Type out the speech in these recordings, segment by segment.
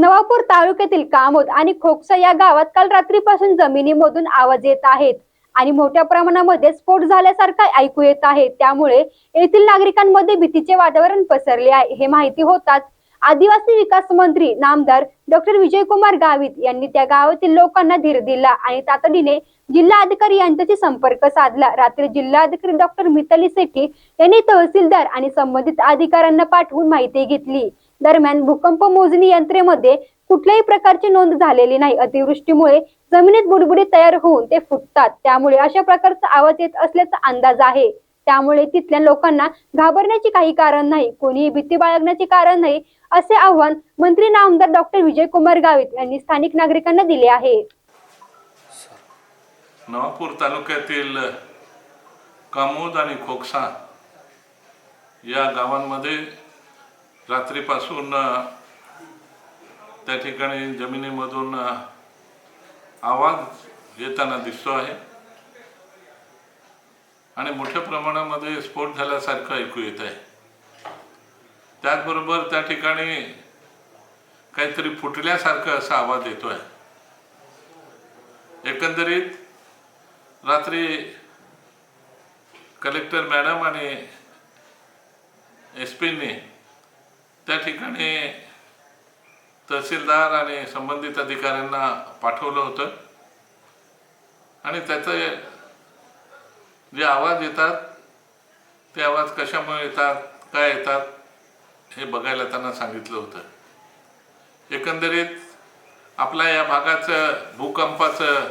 नवापूर तालुक्यातील कामोद आणि खोकसा या गावात काल रात्रीपासून जमिनीमधून आवाज येत आहेत. आणि मोठ्या प्रमाणामध्ये स्फोट झाल्यासारखा ऐकू येत आहे. त्यामुळे येथील नागरिकांमध्ये भीतीचे वातावरण पसरले आहे. हे माहिती होताच आदिवासी विकास मंत्री नामदार डॉक्टर विजयकुमार गावित यांनी त्या गावातील लोकांना धीर दिला आणि तातडीने जिल्हा अधिकारी यांच्याशी संपर्क साधला. रात्री जिल्हा अधिकारी डॉक्टर मिताली सेठी यांनी तहसीलदार आणि संबंधित अधिकाऱ्यांना पाठवून माहिती घेतली. दरम्यान भूकंप मोजणी यंत्रेमध्ये कुठल्याही प्रकारची नोंद झालेली नाही. अतिवृष्टीमुळे जमिनीत बुडबुडे तयार होऊन ते फुटतात. त्यामुळे अशा प्रकारचा आवाज येत असल्याचा अंदाज आहे. त्यामुळे तिथल्या लोकांना घाबरण्याचे काही कारण नाही कोणीही भीती बाळगण्याचे कारण नाही असे आव्हान मंत्री नामदार डॉक्टर विजय कुमार गावित यांनी स्थानिक नागरिकांना दिले आहे. नवापूर तालुक्यातील कामोद आणि खोकसा या गावांमध्ये रात्रीपासून त्या ठिकाणी जमिनीमधून आवाज येताना दिसतो आहे. आणि मोठ्या प्रमाणामध्ये स्फोट झाल्यासारखं ऐकू येत आहे. त्याचबरोबर त्या ठिकाणी काहीतरी फुटल्यासारखं असा आवाज येतो आहे एकंदरीत रात्री कलेक्टर मॅडम आणि एस पीने त्या ठिकाणी तहसीलदार आणि संबंधित अधिकाऱ्यांना पाठवलं होतं. आणि त्याचे जे आवाज येतात ते आवाज कशामुळे येतात काय येतात हे बघायला त्यांना सांगितलं होतं. एकंदरीत आपल्या या भागाचं भूकंपाचं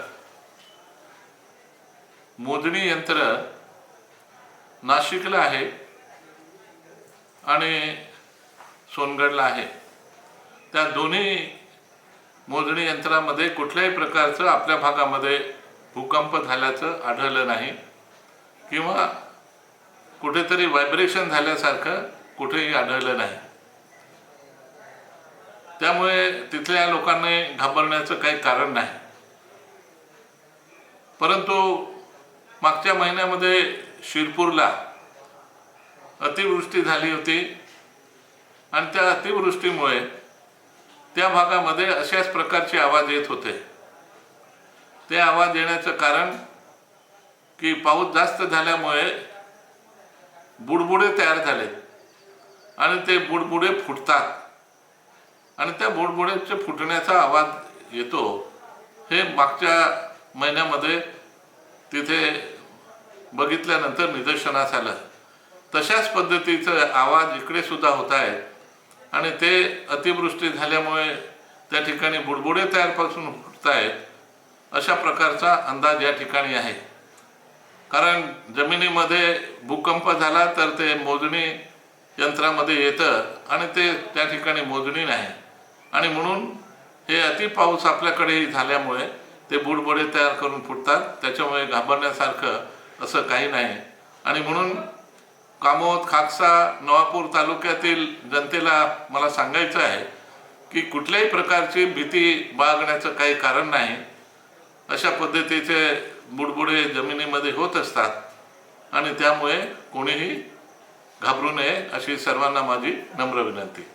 मोजणी यंत्र नाशिकला आहे. आणि सोनगडला आहे. त्या दोन्ही मोजणी यंत्रामध्ये कुठल्याही प्रकारचं आपल्या भागामध्ये भूकंप झाल्याचं आढळलं नाही किंवा कुठेतरी व्हायब्रेशन झाल्यासारखं कुठेही आढळलं नाही. त्यामुळे तिथल्या लोकांनी घाबरण्याचं काही कारण नाही. परंतु मागच्या महिन्यामध्ये शिरपूरला अतिवृष्टी झाली होती. आणि त्या अतिवृष्टीमुळे त्या भागामध्ये अशाच प्रकारचे आवाज येत होते. ते आवाज येण्याचं कारण की पाऊस जास्त झाल्यामुळे बुडबुडे तयार झाले आणि ते बुडबुडे फुटतात. आणि त्या बुडबुड्याच्या फुटण्याचा आवाज येतो हे मागच्या महिन्यामध्ये तिथे बघितल्यानंतर निदर्शनास आलं. तशाच पद्धतीचं आवाज इकडे सुद्धा होत आहे आणि ते अतिवृष्टी झाल्यामुळे त्या ठिकाणी बुडबुडे तयारपासून फुटत आहेत अशा प्रकारचा अंदाज या ठिकाणी आहे. कारण जमिनीमध्ये भूकंप झाला तर ते मोजणी यंत्रामध्ये येतं आणि ते त्या ठिकाणी मोजणी नाही. आणि म्हणून हे अति पाऊस आपल्याकडेही झाल्यामुळे ते बुडबुडे तयार करून फुटतात त्याच्यामुळे घाबरण्यासारखं असं काही नाही. आणि म्हणून कामोद खाकसा नवापूर तालुक्यातील जनतेला मला सांगायचं आहे की कुठल्याही प्रकारची भीती बाळगण्याचं काही कारण नाही. अशा पद्धतीचे बुडबुडे जमिनीमध्ये होत असतात आणि त्यामुळे कोणीही घाबरू नये अशी सर्वांना माझी नम्र विनंती.